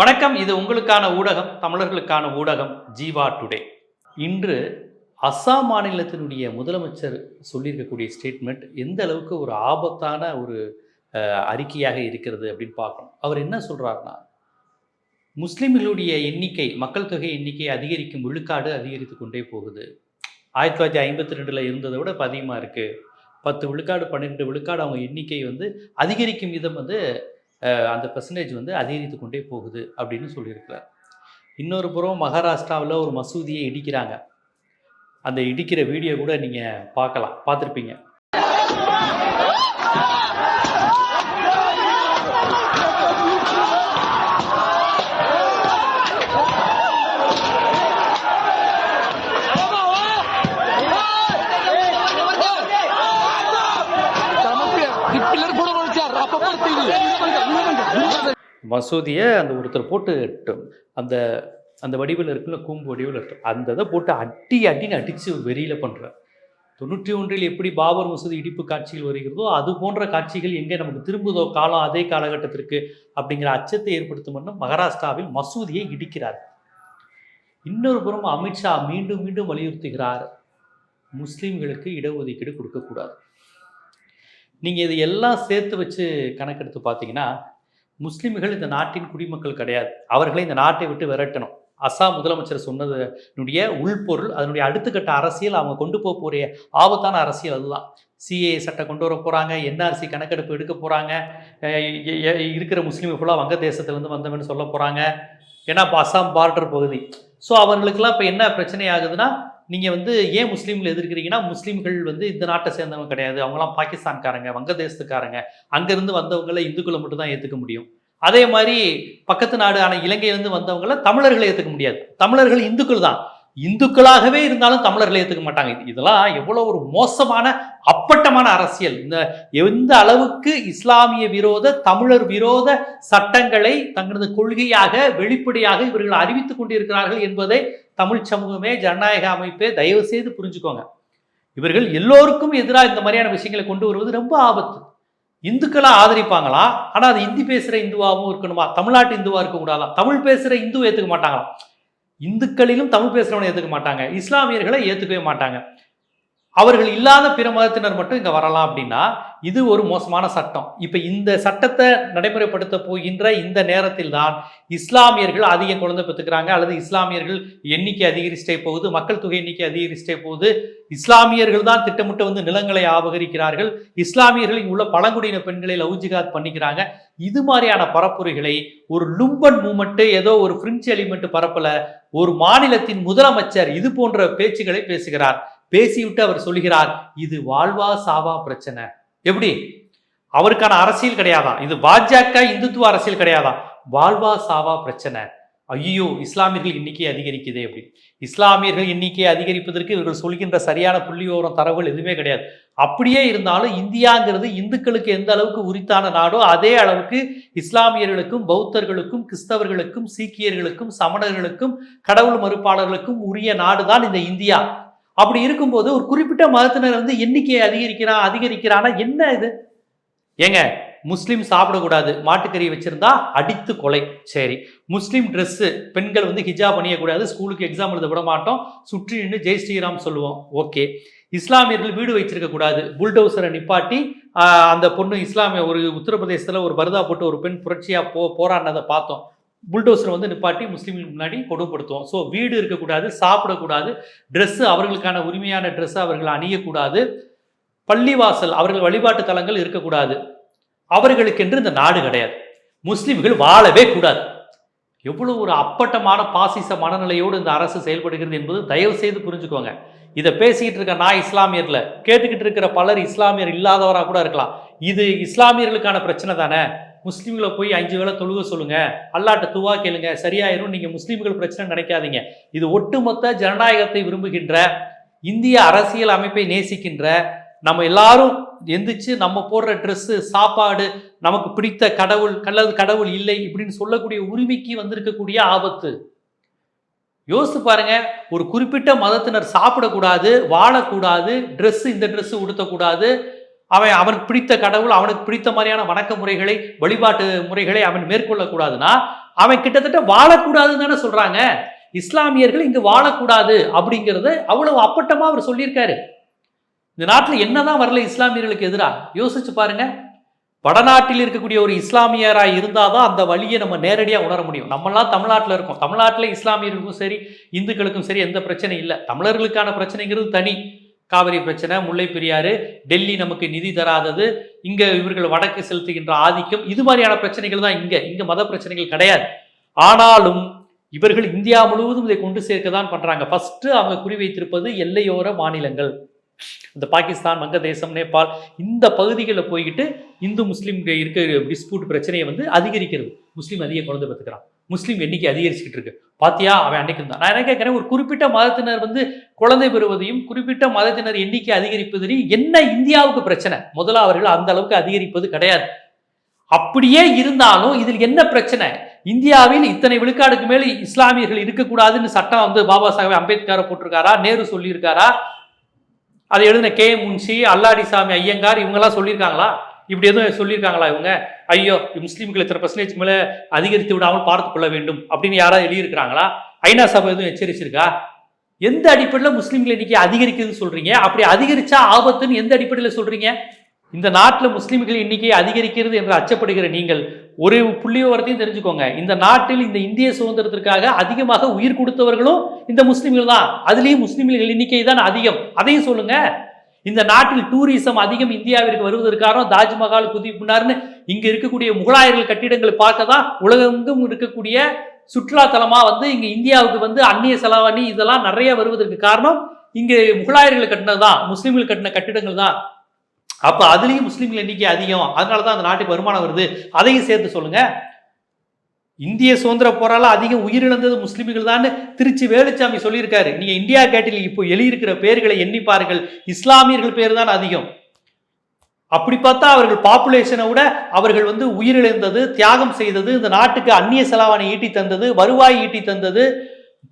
வணக்கம். இது உங்களுக்கான ஊடகம் தமிழர்களுக்கான ஊடகம் ஜீவா டுடே. இன்று அஸ்ஸாம் மாநிலத்தினுடைய முதலமைச்சர் சொல்லியிருக்கக்கூடிய ஸ்டேட்மெண்ட் எந்த அளவுக்கு ஒரு ஆபத்தான ஒரு அறிக்கையாக இருக்கிறது அப்படின்னு பார்க்கணும். அவர் என்ன சொல்கிறாருன்னா முஸ்லீம்களுடைய எண்ணிக்கை மக்கள் தொகை எண்ணிக்கை அதிகரிக்கும் விழுக்காடு அதிகரித்து கொண்டே போகுது. ஆயிரத்தி தொள்ளாயிரத்தி ஐம்பத்தி ரெண்டில் இருந்ததை விட இப்போ அதிகமாக இருக்குது பத்து விழுக்காடு பன்னிரெண்டு விழுக்காடு அவங்க எண்ணிக்கை வந்து அதிகரிக்கும் விதம் வந்து அந்த பெர்சன்டேஜ் வந்து அதிகரித்து கொண்டே போகுது அப்படின்னு சொல்லியிருக்கிறார். இன்னொரு புறம் மகாராஷ்டிராவில் ஒரு மசூதியை இடிக்கிறாங்க. அந்த இடிக்கிற வீடியோ கூட நீங்கள் பார்க்கலாம் பார்த்துருப்பீங்க. மசூதியை அந்த ஒருத்தர் போட்டு அந்த அந்த வடிவில் இருக்குல்ல கூம்பு வடிவில் இருக்கு அந்த இதை போட்டு அடி அடின்னு அடித்து வெறியில் பண்ணுறார் தொண்ணூற்றி ஒன்றில் எப்படி பாபர் மசூதி இடிப்பு காட்சிகள் வருகிறதோ அது போன்ற காட்சிகள் எங்கே நமக்கு திரும்புதோ காலம் அதே காலகட்டத்திற்கு அப்படிங்கிற அச்சத்தை ஏற்படுத்தும் வண்ணம் மகாராஷ்டிராவில் மசூதியை இடிக்கிறார். இன்னொரு புறம் அமித்ஷா மீண்டும் மீண்டும் வலியுறுத்துகிறார். முஸ்லீம்களுக்கு இடஒதுக்கீடு கொடுக்கக்கூடாது. நீங்கள் இது எல்லாம் சேர்த்து வச்சு கணக்கெடுத்து பார்த்தீங்கன்னா முஸ்லீம்கள் இந்த நாட்டின் குடிமக்கள் கிடையாது. அவர்களை இந்த நாட்டை விட்டு விரட்டணும். அசாம் முதலமைச்சர் சொன்னதுனுடைய உள்பொருள் அதனுடைய அடுத்த கட்ட அரசியல் அவங்க கொண்டு போக போகிற ஆபத்தான அரசியல் அதுதான். சிஏ சட்டம் கொண்டு வர போகிறாங்க என்ஆர்சி கணக்கெடுப்பு எடுக்க போகிறாங்க இருக்கிற முஸ்லீம் ஃபுல்லாக வங்கதேசத்துலேருந்து வந்தவன்னு சொல்ல போகிறாங்க ஏன்னா இப்போ அசாம் பார்டர் பகுதி. ஸோ அவங்களுக்கெல்லாம் இப்போ என்ன பிரச்சனை ஆகுதுன்னா நீங்கள் வந்து ஏன் முஸ்லீமில் எதிர்க்கிறீங்கன்னா முஸ்லீம்கள் வந்து இந்த நாட்டை சேர்ந்தவங்க கிடையாது. அவங்களாம் பாகிஸ்தான்காரங்க வங்கதேசத்துக்காரங்க. அங்கேருந்து வந்தவங்களை இந்துக்களை மட்டும் தான் ஏற்றுக்க முடியும். அதே மாதிரி பக்கத்து நாடு ஆன இலங்கையிலேருந்து வந்தவங்கள தமிழர்களை ஏற்றுக்க முடியாது. தமிழர்கள் இந்துக்கள் தான். இந்துக்களாகவே இருந்தாலும் தமிழர்களை ஏற்றுக்க மாட்டாங்க. இது- இதெல்லாம் எவ்வளோ ஒரு மோசமான அப்பட்டமான அரசியல். இந்த எந்த அளவுக்கு இஸ்லாமிய விரோத தமிழர் விரோத சட்டங்களை தங்களது கொள்கையாக வெளிப்படையாக இவர்கள் அறிவித்துக் கொண்டிருக்கிறார்கள் என்பதை தமிழ் சமூகமே ஜனநாயக அமைப்பே தயவு செய்து புரிஞ்சுக்கோங்க. இவர்கள் எல்லோருக்கும் எதிராக இந்த மாதிரியான விஷயங்களை கொண்டு வருவது ரொம்ப ஆபத்து. இந்துக்களை ஆதரிப்பாங்களா? ஆனால் அது இந்தி பேசுகிற இந்துவாகவும் இருக்கணுமா? தமிழ்நாட்டு இந்துவாக இருக்க தமிழ் பேசுகிற இந்து ஏற்றுக்க மாட்டாங்களாம் இந்துக்களிலும் தமிழ் பேசுகிறவனை ஏற்றுக்க மாட்டாங்க. இஸ்லாமியர்களை ஏற்றுக்கவே மாட்டாங்க. அவர்கள் இல்லாத பிற மதத்தினர் மட்டும் இங்க வரலாம் அப்படின்னா இது ஒரு மோசமான சட்டம். இப்ப இந்த சட்டத்தை நடைமுறைப்படுத்த போகின்ற இந்த நேரத்தில் தான் இஸ்லாமியர்கள் அதிக குழந்தை பெற்றுக்கிறாங்க அல்லது இஸ்லாமியர்கள் எண்ணிக்கை அதிகரிச்சிட்டே போகுது மக்கள் தொகை எண்ணிக்கை அதிகரிச்சிட்டே போகுது. இஸ்லாமியர்கள் தான் திட்டமிட்டு வந்து நிலங்களை ஆபகரிக்கிறார்கள். இஸ்லாமியர்கள் உள்ள பழங்குடியின பெண்களை லவ்ஜிகாத் பண்ணிக்கிறாங்க. இது மாதிரியான பரப்புரைகளை ஒரு லும்பன் மூமெண்ட் ஏதோ ஒரு பிரெஞ்சு எலிமெண்ட் பரப்பல ஒரு மாநிலத்தின் முதலமைச்சர் இது போன்ற பேச்சுகளை பேசுகிறார். பேசிவிட்டு அவர் சொல்கிறார் இது வாழ்வா சாவா பிரச்சனை. எப்படி? அவருக்கான அரசியல் கிடையாதான் இது பாஜக இந்துத்துவ அரசியல் கிடையாதான் வாழ்வா சாவா பிரச்சனை. ஐயோ இஸ்லாமியர்கள் எண்ணிக்கை அதிகரிக்குதே அப்படி. இஸ்லாமியர்கள் எண்ணிக்கை அதிகரிப்பதற்கு இவர்கள் சொல்கின்ற சரியான புள்ளியோரம் தரவுகள் எதுவுமே கிடையாது. அப்படியே இருந்தாலும் இந்தியாங்கிறது இந்துக்களுக்கு எந்த அளவுக்கு உரித்தான நாடோ அதே அளவுக்கு இஸ்லாமியர்களுக்கும் பௌத்தர்களுக்கும் கிறிஸ்தவர்களுக்கும் சீக்கியர்களுக்கும் சமணர்களுக்கும் கடவுள் மறுப்பாளர்களுக்கும் உரிய நாடுதான் இந்த இந்தியா. அப்படி இருக்கும்போது ஒரு குறிப்பிட்ட மதத்தினர் வந்து எண்ணிக்கையை அதிகரிக்கிறான்? அதிகரிக்கிறான்னா என்ன இது? ஏங்க முஸ்லீம் சாப்பிடக்கூடாது மாட்டுக்கறி வச்சிருந்தா அடித்து கொலை. சரி முஸ்லீம் ட்ரெஸ்ஸு பெண்கள் வந்து ஹிஜாப் அணியக்கூடாது ஸ்கூலுக்கு எக்ஸாம் எழுத விட மாட்டோம் சுற்றி நின்று ஜெய் ஸ்ரீராம் சொல்லுவோம். ஓகே. இஸ்லாமியர்கள் வீடு வச்சிருக்க கூடாது புல்டோசரை நிப்பாட்டி அந்த பொண்ணு இஸ்லாமிய ஒரு உத்தரப்பிரதேசத்தில் ஒரு பருதா போட்டு ஒரு பெண் புரட்சியாக போ போராடினதை பார்த்தோம். புல்டோசரை வந்து நிப்பாட்டி முஸ்லீம்களுக்கு முன்னாடி கொடுப்படுத்துவோம் ஸோ வீடு இருக்கக்கூடாது சாப்பிடக்கூடாது ட்ரெஸ்ஸு அவர்களுக்கான உரிமையான ட்ரெஸ்ஸை அவர்கள் அணியக்கூடாது பள்ளிவாசல் அவர்கள் வழிபாட்டு தலங்கள் இருக்கக்கூடாது. அவர்களுக்கென்று இந்த நாடு கிடையாது. முஸ்லீம்கள் வாழவே கூடாது. எவ்வளவு ஒரு அப்பட்டமான பாசிச மனநிலையோடு இந்த அரசு செயல்படுகிறது என்பது தயவு செய்து புரிஞ்சுக்கோங்க. இதை பேசிக்கிட்டு இருக்க நான் இஸ்லாமியரில் கேட்டுக்கிட்டு இருக்கிற பலர் இஸ்லாமியர் இல்லாதவராக கூட இருக்கலாம். இது இஸ்லாமியர்களுக்கான பிரச்சனை தானே? முஸ்லீம்களை போய் அஞ்சு வேளை தொழுக சொல்லுங்க. அல்லாட்ட துவா கேளுங்க. சரியாயிரும் நீங்க முஸ்லீம்கள் பிரச்சனை நினைக்காதீங்க. இது ஒட்டுமொத்த ஜனநாயகத்தை விரும்புகின்ற இந்திய அரசியல் அமைப்பை நேசிக்கின்ற நம்ம எல்லாரும் எந்திரிச்சு நம்ம போடுற ட்ரெஸ்ஸு சாப்பாடு நமக்கு பிடித்த கடவுள் கல்லது கடவுள் இல்லை இப்படின்னு சொல்லக்கூடிய உரிமைக்கு வந்திருக்கக்கூடிய ஆபத்து. யோசித்து பாருங்க ஒரு குறிப்பிட்ட மதத்தினர் சாப்பிடக்கூடாது வாழக்கூடாது ட்ரெஸ் இந்த ட்ரெஸ் உடுத்தக்கூடாது. அவன் அவனுக்கு பிடித்த கடவுள் அவனுக்கு பிடித்த மாதிரியான வணக்க முறைகளை வழிபாட்டு முறைகளை அவன் மேற்கொள்ளக்கூடாதுன்னா அவன் கிட்டத்தட்ட வாழக்கூடாதுன்னு தானே சொல்றாங்க. இஸ்லாமியர்கள் இங்கு வாழக்கூடாது அப்படிங்கிறது அவ்வளவு அப்பட்டமா அவர் சொல்லியிருக்காரு. இந்த நாட்டில் என்னதான் வரல இஸ்லாமியர்களுக்கு எதிராக யோசிச்சு பாருங்க. வடநாட்டில் இருக்கக்கூடிய ஒரு இஸ்லாமியராக இருந்தால் தான் அந்த வழியை நம்ம நேரடியாக உணர முடியும். நம்மளாம் தமிழ்நாட்டில் இருக்கோம். தமிழ்நாட்டில் இஸ்லாமியர்களுக்கும் சரி இந்துக்களுக்கும் சரி எந்த பிரச்சனையும் இல்லை. தமிழர்களுக்கான பிரச்சனைங்கிறது தனி. காவிரி பிரச்சனை முல்லை பெரியாறு டெல்லி நமக்கு நிதி தராதது. இங்கே இவர்கள் வடக்கு செலுத்துகின்ற ஆதிக்கம். இது மாதிரியான பிரச்சனைகள் தான் இங்கே. இங்கே மத பிரச்சனைகள் கிடையாது. ஆனாலும் இவர்கள் இந்தியா முழுவதும் இதை கொண்டு சேர்க்க தான் பண்ணுறாங்க ஃபஸ்ட்டு அவங்க குறிவைத்திருப்பது எல்லையோர மாநிலங்கள். இந்த பாகிஸ்தான் வங்கதேசம் நேபாள் இந்த பகுதிகளில் போய்கிட்டு இந்து முஸ்லீம் இருக்க டிஸ்பியூட் பிரச்சனையை வந்து அதிகரிக்கிறது. முஸ்லீம் அதிக குழந்தை பெற்றுக்கிறான். முஸ்லீம் எண்ணிக்கை அதிகரிச்சுக்கிட்டு இருக்கு. பாத்தியா? அவன் அன்னைக்கு தான் நான் என்ன கேட்குறேன்? ஒரு குறிப்பிட்ட மதத்தினர் வந்து குழந்தை பெறுவதையும் குறிப்பிட்ட மதத்தினர் எண்ணிக்கை அதிகரிப்பதையும் என்ன இந்தியாவுக்கு பிரச்சனை? முதல்ல அவர்கள் அந்த அளவுக்கு அதிகரிப்பது கிடையாது. அப்படியே இருந்தாலும் இதில் என்ன பிரச்சனை? இந்தியாவில் இத்தனை விழுக்காடுக்கு மேல் இஸ்லாமியர்கள் இருக்கக்கூடாதுன்னு சட்டம் வந்து பாபா சாஹேப் அம்பேத்கரை போட்டிருக்காரா? நேரு சொல்லியிருக்காரா? அதை எழுதின கே முன்ஷி அல்லாடிசாமி ஐயங்கார் இவங்கெல்லாம் சொல்லியிருக்காங்களா? இப்படி எதுவும் சொல்லியிருக்காங்களா இவங்க? ஐயோ முஸ்லீம்கள் இத்தனை பர்சன்டேஜ் மேலே அதிகரித்து விடாமல் பார்த்து கொள்ள வேண்டும் அப்படின்னு யாராவது எழுதியிருக்கிறாங்களா? ஐநா சபை எதுவும் எச்சரிச்சிருக்கா? எந்த அடிப்படையில் முஸ்லீம்கள் இன்னைக்கு அதிகரிக்குதுன்னு சொல்றீங்க? அப்படி அதிகரிச்சா ஆபத்துன்னு எந்த அடிப்படையில் சொல்றீங்க? இந்த நாட்டில் முஸ்லீம்கள் எண்ணிக்கை அதிகரிக்கிறது என்று அச்சப்படுகிற நீங்கள் ஒரு புள்ளியோரத்தையும் தெரிஞ்சுக்கோங்க. இந்த நாட்டில் இந்த இந்திய சுதந்திரத்திற்காக அதிகமாக உயிர் கொடுத்தவர்களும் இந்த முஸ்லீம்கள் தான். அதுலேயும் முஸ்லீம்கள் எண்ணிக்கை தான் அதிகம். அதையும் சொல்லுங்க. இந்த நாட்டில் டூரிசம் அதிகம் இந்தியாவிற்கு வருவதற்கான தாஜ்மஹால் குதிப் இங்க இருக்கக்கூடிய முகலாயர்கள் கட்டிடங்களை பார்க்க தான் உலகெங்கும் இருக்கக்கூடிய சுற்றுலா தலமா வந்து இங்க இந்தியாவுக்கு வந்து அந்நிய செலவாணி இதெல்லாம் நிறைய வருவதற்கு காரணம் இங்கே முகலாயர்கள் கட்டினது தான் முஸ்லீம்கள் கட்டின கட்டிடங்கள் தான். அப்போ அதுலேயும் முஸ்லீம்கள் எண்ணிக்கை அதிகம். அதனால தான் அந்த நாட்டுக்கு வருமானம் வருது. அதையும் சேர்த்து சொல்லுங்க. இந்திய சுதந்திர போரால அதிகம் உயிரிழந்தது முஸ்லிம்கள் தான் திருச்சி வேலுச்சாமி சொல்லியிருக்காரு. நீங்க இந்தியா கேட்டில் இப்போ எழுதியிருக்கிற பேர்களை எண்ணி பாருங்கள். இஸ்லாமியர்கள் பேர் தான் அதிகம். அப்படி பார்த்தா அவர்கள் பாப்புலேஷனை விட அவர்கள் வந்து உயிரிழந்தது தியாகம் செய்தது இந்த நாட்டுக்கு அந்நிய செலாவணி ஈட்டி தந்தது வருவாய் ஈட்டி தந்தது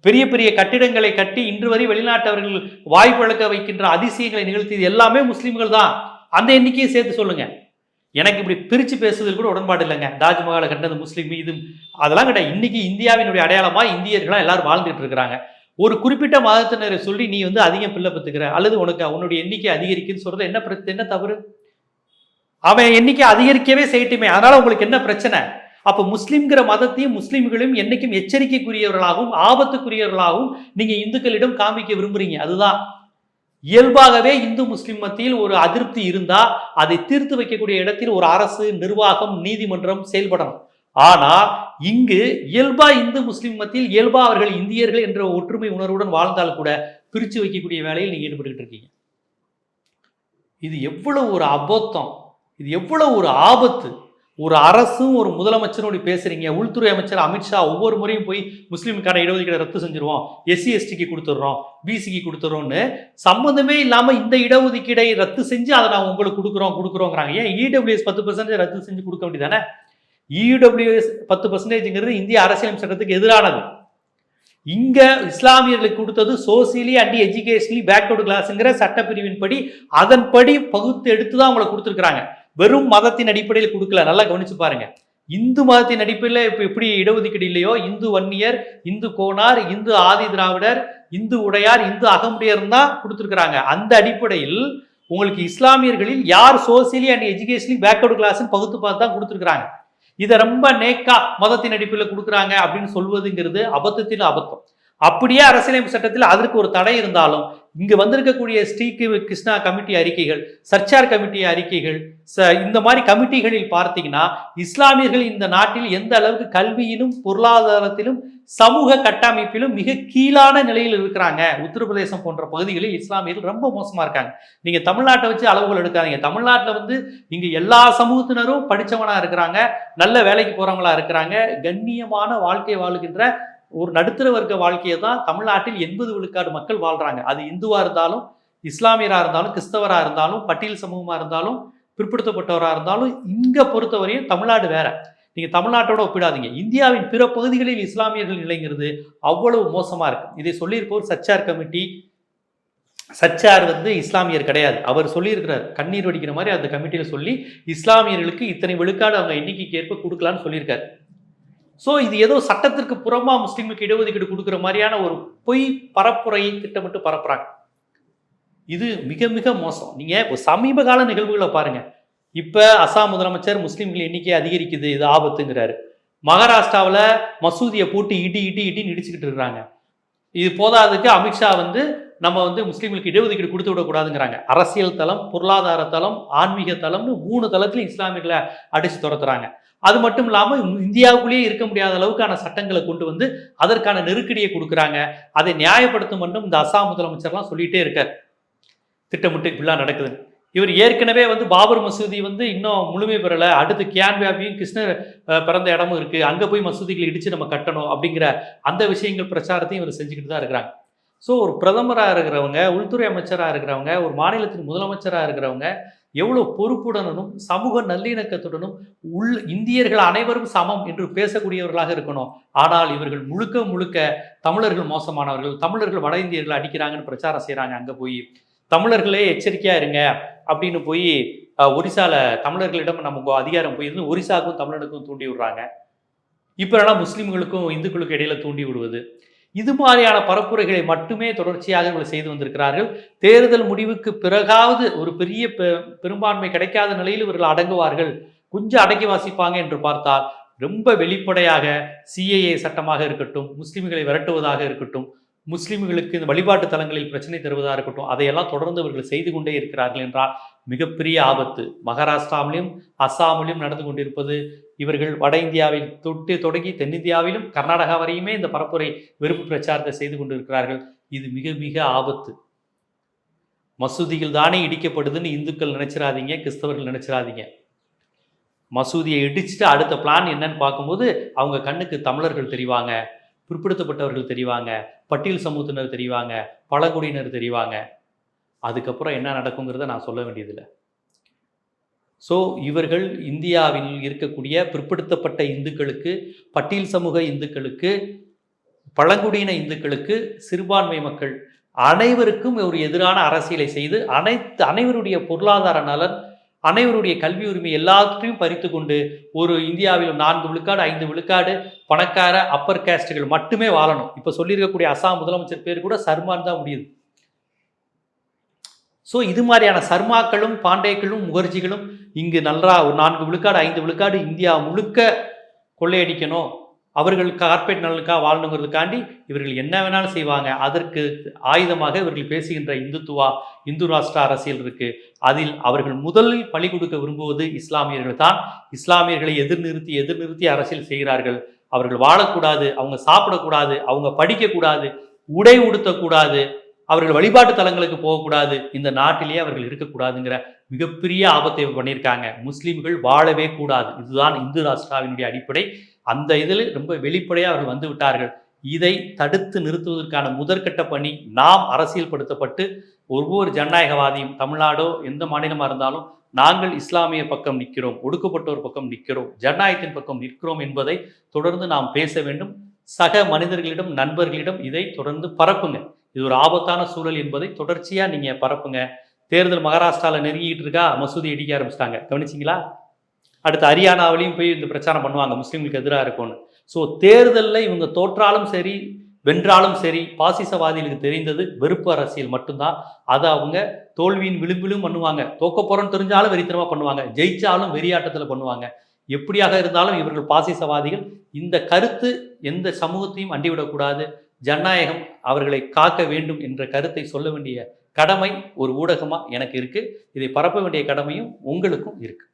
பெரிய பெரிய கட்டிடங்களை கட்டி இன்று வரை வெளிநாட்டவர்கள் வாய்ப்பு வைக்கின்ற அதிசயங்களை நிகழ்த்தியது எல்லாமே முஸ்லிம்கள் தான். அந்த எண்ணிக்கையை சேர்த்து சொல்லுங்க. எனக்கு இப்படி பிரித்து பேசுவதில் கூட உடன்பாடு இல்லைங்க. தாஜ்மஹாலை கண்டது முஸ்லீம் இது அதெல்லாம் கிடையாது இன்னைக்கு இந்தியாவினுடைய அடையாளமாக இந்தியர்களாக எல்லாரும் வாழ்ந்துட்டு இருக்கிறாங்க. ஒரு குறிப்பிட்ட மதத்தினரை சொல்லி நீ வந்து அதிகம் பிள்ளை பத்துக்கிற அல்லது உனக்கு உன்னுடைய எண்ணிக்கை அதிகரிக்குன்னு சொல்றது என்ன பிரச்சனை என்ன தவறு? அவன் எண்ணிக்கை அதிகரிக்கவே செய்யட்டுமே. அதனால உங்களுக்கு என்ன பிரச்சனை? அப்போ முஸ்லீம்கிற மதத்தையும் முஸ்லீம்களையும் என்னைக்கும் எச்சரிக்கைக்குரியவர்களாகவும் ஆபத்துக்குரியவர்களாகவும் நீங்கள் இந்துக்களிடம் காமிக்க விரும்புறீங்க. அதுதான். இயல்பாகவே இந்து முஸ்லிம் மத்தியில் ஒரு அதிருப்தி இருந்தா அதை தீர்த்து வைக்கக்கூடிய இடத்தில் ஒரு அரசு நிர்வாகம் நீதிமன்றம் செயல்படணும். ஆனா இங்கு இயல்பா இந்து முஸ்லிம் மத்தியில் இயல்பா அவர்கள் இந்தியர்கள் என்ற ஒற்றுமை உணர்வுடன் வாழ்ந்தால் கூட பிரிச்சு வைக்கக்கூடிய வேலையில் நீங்க ஈடுபட்டுக்கிட்டு இருக்கீங்க. இது எவ்வளவு ஒரு அபத்தம் இது எவ்வளவு ஒரு ஆபத்து. ஒரு அரசும் ஒரு முதலமைச்சரோடு பேசுறீங்க. உள்துறை அமைச்சர் அமித்ஷா ஒவ்வொரு முறையும் போய் முஸ்லீமுக்கான இடஒதுக்கீடு ரத்து செஞ்சிருவோம் எஸ்சி எஸ்டிக்கு கொடுத்துட்றோம். பிசிக்கு கொடுத்துட்றோம்னு சம்மந்தமே இல்லாமல் இந்த இடஒதுக்கீடை ரத்து செஞ்சு அதை நான் உங்களுக்கு கொடுக்குறோம் கொடுக்குறோங்கிறாங்க. ஏன் இடபிள்யூஎஸ் பத்து பர்சன்டேஜ் ரத்து செஞ்சு கொடுக்க வேண்டியதானே? இடபிள்யூஎஸ் பத்து பர்சன்டேஜ்ங்கிறது இந்திய அரசியல் சட்டத்துக்கு எதிரானது. இங்க இஸ்லாமியர்களுக்கு கொடுத்தது சோசியலி அண்ட் எஜுகேஷனலி பேக்வர்டு கிளாஸ்ங்கிற சட்டப்பிரிவின்படி அதன்படி பகுத்து எடுத்து தான் அவங்களை கொடுத்துருக்குறாங்க. வெறும் மதத்தின் அடிப்படையில் கொடுக்கல. நல்லா கவனிச்சு பாருங்க. இந்து மதத்தின் அடிப்படையில் இப்போ எப்படி இடஒதுக்கீடு இல்லையோ? இந்து வன்னியர் இந்து கோனார் இந்து ஆதி திராவிடர் இந்து உடையார் இந்து அகமுடையர் தான் கொடுத்துருக்குறாங்க. அந்த அடிப்படையில் உங்களுக்கு இஸ்லாமியர்களில் யார் சோசியலி அண்ட் எஜுகேஷனலி பேக்வர்டு கிளாஸ்ன்னு பகுத்து பார்த்து தான் கொடுத்துருக்குறாங்க. இதை ரொம்ப நேக்கா மதத்தின் அடிப்படையில் கொடுக்குறாங்க அப்படின்னு சொல்வதுங்கிறது அபத்தத்தில் அபத்தம். அப்படியே அரசியலமைப்பு சட்டத்தில் அதற்கு ஒரு தடை இருந்தாலும் இங்கு வந்திருக்கக்கூடிய ஸ்ரீ கிருஷ்ணா கமிட்டி அறிக்கைகள் சர்ச்சார் கமிட்டி அறிக்கைகள் ச- இந்த மாதிரி கமிட்டிகளில் பார்த்தீங்கன்னா இஸ்லாமியர்கள் இந்த நாட்டில் எந்த அளவுக்கு கல்வியிலும் பொருளாதாரத்திலும் சமூக கட்டமைப்பிலும் மிக கீழான நிலையில் இருக்கிறாங்க. உத்தரப்பிரதேசம் போன்ற பகுதிகளில் இஸ்லாமியர்கள் ரொம்ப மோசமாக இருக்காங்க. நீங்கள் தமிழ்நாட்டை வச்சு அளவுகள் எடுக்காதீங்க. தமிழ்நாட்டில் வந்து இங்கே எல்லா சமூகத்தினரும் படித்தவனாக இருக்கிறாங்க நல்ல வேலைக்கு போகிறவங்களா இருக்கிறாங்க. கண்ணியமான வாழ்க்கை வாழுகின்ற ஒரு நடுத்தர வர்க்க வாழ்க்கையை தான் தமிழ்நாட்டில் எண்பது விழுக்காடு மக்கள் வாழ்றாங்க. அது இந்துவா இருந்தாலும் இஸ்லாமியராக இருந்தாலும் கிறிஸ்தவராக இருந்தாலும் பட்டியல் சமூகமாக இருந்தாலும் பிற்படுத்தப்பட்டவராக இருந்தாலும் இங்கே பொறுத்தவரையும் தமிழ்நாடு வேற. நீங்கள் தமிழ்நாட்டோட ஒப்பிடாதீங்க. இந்தியாவின் பிற பகுதிகளில் இஸ்லாமியர்கள் நிலைங்கிறது அவ்வளவு மோசமாக இருக்குது இதை சொல்லியிருப்போர் சச்சார் கமிட்டி. சச்சார் வந்து இஸ்லாமியர் கிடையாது. அவர் சொல்லியிருக்கிறார். கண்ணீர் வடிக்கிற மாதிரி அந்த கமிட்டியில் சொல்லி இஸ்லாமியர்களுக்கு இத்தனை விழுக்காடு அவங்க எண்ணிக்கைக்கு ஏற்ப கொடுக்கலான்னு சொல்லியிருக்காரு. ஸோ இது ஏதோ சட்டத்திற்கு புறமா முஸ்லீம்களுக்கு இடஒதுக்கீடு கொடுக்குற மாதிரியான ஒரு பொய் பரப்புரையை திட்டமிட்டு பரப்புறாங்க. இது மிக மிக மோசம். நீங்க இப்போ சமீப கால நிகழ்வுகளை பாருங்க. இப்ப அசாம் முதலமைச்சர் முஸ்லீம்கள் எண்ணிக்கை அதிகரிக்குது இது ஆபத்துங்கிறாரு. மகாராஷ்டிராவில் மசூதியை போட்டு இடி இடி இடின்னு இடிச்சுக்கிட்டு இருக்காங்க இது போதாதுக்கு அமித்ஷா வந்து நம்ம வந்து முஸ்லீம்களுக்கு இடஒதுக்கீடு கொடுத்து விடக்கூடாதுங்கிறாங்க. அரசியல் தளம் பொருளாதார தளம் ஆன்மீக தளம்னு மூணு தளத்திலும் இஸ்லாமியர்களை அடிச்சு துரத்துறாங்க. அது மட்டும் இல்லாமல் இந்தியாவுக்குள்ளேயே இருக்க முடியாத அளவுக்கான சட்டங்களை கொண்டு வந்து அதற்கான நெருக்கடியை கொடுக்குறாங்க. அதை நியாயப்படுத்தும் மட்டும் இந்த அசாம் முதலமைச்சர்லாம் சொல்லிட்டே இருக்கார். திட்டமிட்டு இப்படிலாம் நடக்குது இவர் ஏற்கனவே வந்து பாபர் மசூதி வந்து இன்னும் முழுமை பெறலை. அடுத்து கியான்வியாபியும் கிருஷ்ணர் பிறந்த இடமும் இருக்குது அங்கே போய் மசூதிகளை இடித்து நம்ம கட்டணும் அப்படிங்கிற அந்த விஷயங்கள் பிரச்சாரத்தையும் இவர் செஞ்சுக்கிட்டு தான் இருக்கிறாங்க. ஸோ ஒரு பிரதமராக இருக்கிறவங்க உள்துறை அமைச்சராக இருக்கிறவங்க ஒரு மாநிலத்தின் முதலமைச்சராக இருக்கிறவங்க எவ்வளோ பொறுப்புடனும் சமூக நல்லிணக்கத்துடனும் உள் இந்தியர்கள் அனைவரும் சமம் என்று பேசக்கூடியவர்களாக இருக்கணும். ஆனால் இவர்கள் முழுக்க முழுக்க தமிழர்கள் மோசமானவர்கள் தமிழர்கள் வட இந்தியர்களை அடிக்கிறாங்கன்னு பிரச்சாரம் செய்கிறாங்க அங்கே போய். தமிழர்களே எச்சரிக்கையாக இருங்க அப்படின்னு போய் ஒரிசாவில் ஒரிசால தமிழர்களிடம் நமக்கு அதிகாரம் போயிருந்து ஒரிசாவுக்கும் தமிழனுக்கும் தூண்டி விடுறாங்க. இப்போ முஸ்லீம்களுக்கும் இந்துக்களுக்கும் இடையில தூண்டி விடுவது. இது மாதிரியான பரப்புரைகளை மட்டுமே தொடர்ச்சியாக இவர்கள் செய்து வந்திருக்கிறார்கள். தேர்தல் முடிவுக்கு பிறகாவது ஒரு பெரிய பெ- பெரும்பான்மை கிடைக்காத நிலையில் இவர்கள் அடங்குவார்கள். கொஞ்சம் அடக்கி வாசிப்பாங்க என்று பார்த்தால் ரொம்ப வெளிப்படையாக சிஏஏ சட்டமாக இருக்கட்டும் முஸ்லிம்களை விரட்டுவதாக இருக்கட்டும் முஸ்லிம்களுக்கு இந்த வழிபாட்டு தலங்களில் பிரச்சனை தருவதாக இருக்கட்டும் அதையெல்லாம் தொடர்ந்து இவர்கள் செய்து கொண்டே இருக்கிறார்கள் என்றால் மிகப்பெரிய ஆபத்து. மகாராஷ்டிராவிலும் அஸ்ஸாமிலும் நடந்து கொண்டிருப்பது இவர்கள் வட இந்தியாவில் தொட்டு தொடங்கி தென்னிந்தியாவிலும் கர்நாடகா வரையுமே இந்த பரப்புரை வெறுப்பு பிரச்சாரத்தை செய்து கொண்டிருக்கிறார்கள். இது மிக மிக ஆபத்து. மசூதிகள் தானே இடிக்கப்படுதுன்னு இந்துக்கள் நினைச்சிடாதீங்க கிறிஸ்தவர்கள் நினைச்சிடாதீங்க மசூதியை இடிச்சுட்டு அடுத்த பிளான் என்னன்னு பார்க்கும்போது அவங்க கண்ணுக்கு தமிழர்கள் தெரிவாங்க பிற்படுத்தப்பட்டவர்கள் தெரிவாங்க பட்டியல் சமூகத்தினர் தெரிவாங்க பழங்குடியினர் தெரிவாங்க. அதுக்கப்புறம் என்ன நடக்குங்கிறத நான் சொல்ல வேண்டியதில்லை. ஸோ இவர்கள் இந்தியாவில் இருக்கக்கூடிய பிற்படுத்தப்பட்ட இந்துக்களுக்கு பட்டியல் சமூக இந்துக்களுக்கு பழங்குடியின இந்துக்களுக்கு சிறுபான்மை மக்கள் அனைவருக்கும் ஒரு எதிரான அரசியலை செய்து அனைத்து அனைவருடைய பொருளாதார நலன் அனைவருடைய கல்வி உரிமை எல்லாத்தையும் பறித்து கொண்டு ஒரு இந்தியாவில் நான்கு விழுக்காடு ஐந்து விழுக்காடு பணக்கார அப்பர் கேஸ்டுகள் மட்டுமே வாழணும். இப்போ சொல்லியிருக்கக்கூடிய அசாம் முதலமைச்சர் பேர் கூட சர்மான் தான் முடியுது. ஸோ இது மாதிரியான சர்மாக்களும் பாண்டேக்களும் முகர்ஜிகளும் இங்கு நல்லா ஒரு நான்கு விழுக்காடு ஐந்து விழுக்காடு இந்தியா முழுக்க கொள்ளையடிக்கணும். அவர்கள் கார்ப்பரேட் நலனுக்காக வாழணுங்கிறதுக்காண்டி இவர்கள் என்ன வேணாலும் செய்வாங்க. அதற்கு ஆயுதமாக இவர்கள் பேசுகின்ற இந்துத்துவா இந்து ராஷ்டிர அரசியல் இருக்கு. அதில் அவர்கள் முதலில் பழி கொடுக்க விரும்புவது இஸ்லாமியர்கள் தான். இஸ்லாமியர்களை எதிர்நிறுத்தி எதிர்நிறுத்தி அரசியல் செய்கிறார்கள். அவர்கள் வாழக்கூடாது அவங்க சாப்பிடக்கூடாது அவங்க படிக்கக்கூடாது உடை உடுத்தக்கூடாது. அவர்கள் வழிபாட்டு தலங்களுக்கு போகக்கூடாது. இந்த நாட்டிலேயே அவர்கள் இருக்கக்கூடாதுங்கிற மிகப்பெரிய ஆபத்தை பண்ணியிருக்காங்க. முஸ்லீம்கள் வாழவே கூடாது. இதுதான் இந்து ராஷ்டிராவினுடைய அடிப்படை. அந்த இதில் ரொம்ப வெளிப்படையாக அவர்கள் வந்து விட்டார்கள். இதை தடுத்து நிறுத்துவதற்கான முதற்கட்ட பணி நாம் அரசியல்படுத்தப்பட்டு ஒவ்வொரு ஜனநாயகவாதியும் தமிழ்நாடோ எந்த மாநிலமாக இருந்தாலும் நாங்கள் இஸ்லாமிய பக்கம் நிற்கிறோம் ஒடுக்கப்பட்டோர் பக்கம் நிற்கிறோம் ஜனநாயகத்தின் பக்கம் நிற்கிறோம் என்பதை தொடர்ந்து நாம் பேச வேண்டும். சக மனிதர்களிடம் நண்பர்களிடம் இதை தொடர்ந்து பரப்புங்க. இது ஒரு ஆபத்தான சூழல் என்பதை தொடர்ச்சியாக நீங்கள் பரப்புங்க. தேர்தல் மகாராஷ்டிராவில் நெருங்கிட்டு இருக்கா மசூதி இடிக்க ஆரம்பிச்சிட்டாங்க. கவனிச்சிங்களா? அடுத்து ஹரியானாவிலையும் போய் இந்த பிரச்சாரம் பண்ணுவாங்க முஸ்லீம்களுக்கு எதிராக இருக்கும்னு. ஸோ தேர்தலில் இவங்க தோற்றாலும் சரி வென்றாலும் சரி பாசிசவாதிகளுக்கு தெரிந்தது வெறுப்பு அரசியல் மட்டும்தான். அதை அவங்க தோல்வியின் விளிம்பிலும் பண்ணுவாங்க. தோக்க தெரிஞ்சாலும் வெறித்தனமாக பண்ணுவாங்க. ஜெயிச்சாலும் வெறியாட்டத்தில் பண்ணுவாங்க. எப்படியாக இருந்தாலும் இவர்கள் பாசிசவாதிகள். இந்த கருத்து எந்த சமூகத்தையும் அண்டிவிடக்கூடாது. ஜனநாயகம் அவர்களை காக்க வேண்டும் என்ற கருத்தை சொல்ல வேண்டிய கடமை ஒரு ஊடகமாக எனக்கு இருக்குது இதை பரப்ப வேண்டிய கடமையும் உங்களுக்கும் இருக்குது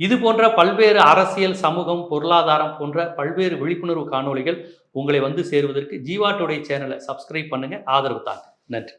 இது போன்ற பல்வேறு அரசியல் சமூகம் பொருளாதாரம் போன்ற பல்வேறு விழிப்புணர்வு காணொளிகள் உங்களை வந்து சேருவதற்கு ஜீவாட்டுடைய சேனலை சப்ஸ்கிரைப் பண்ணுங்க. ஆதரவு தாங்க. நன்றி.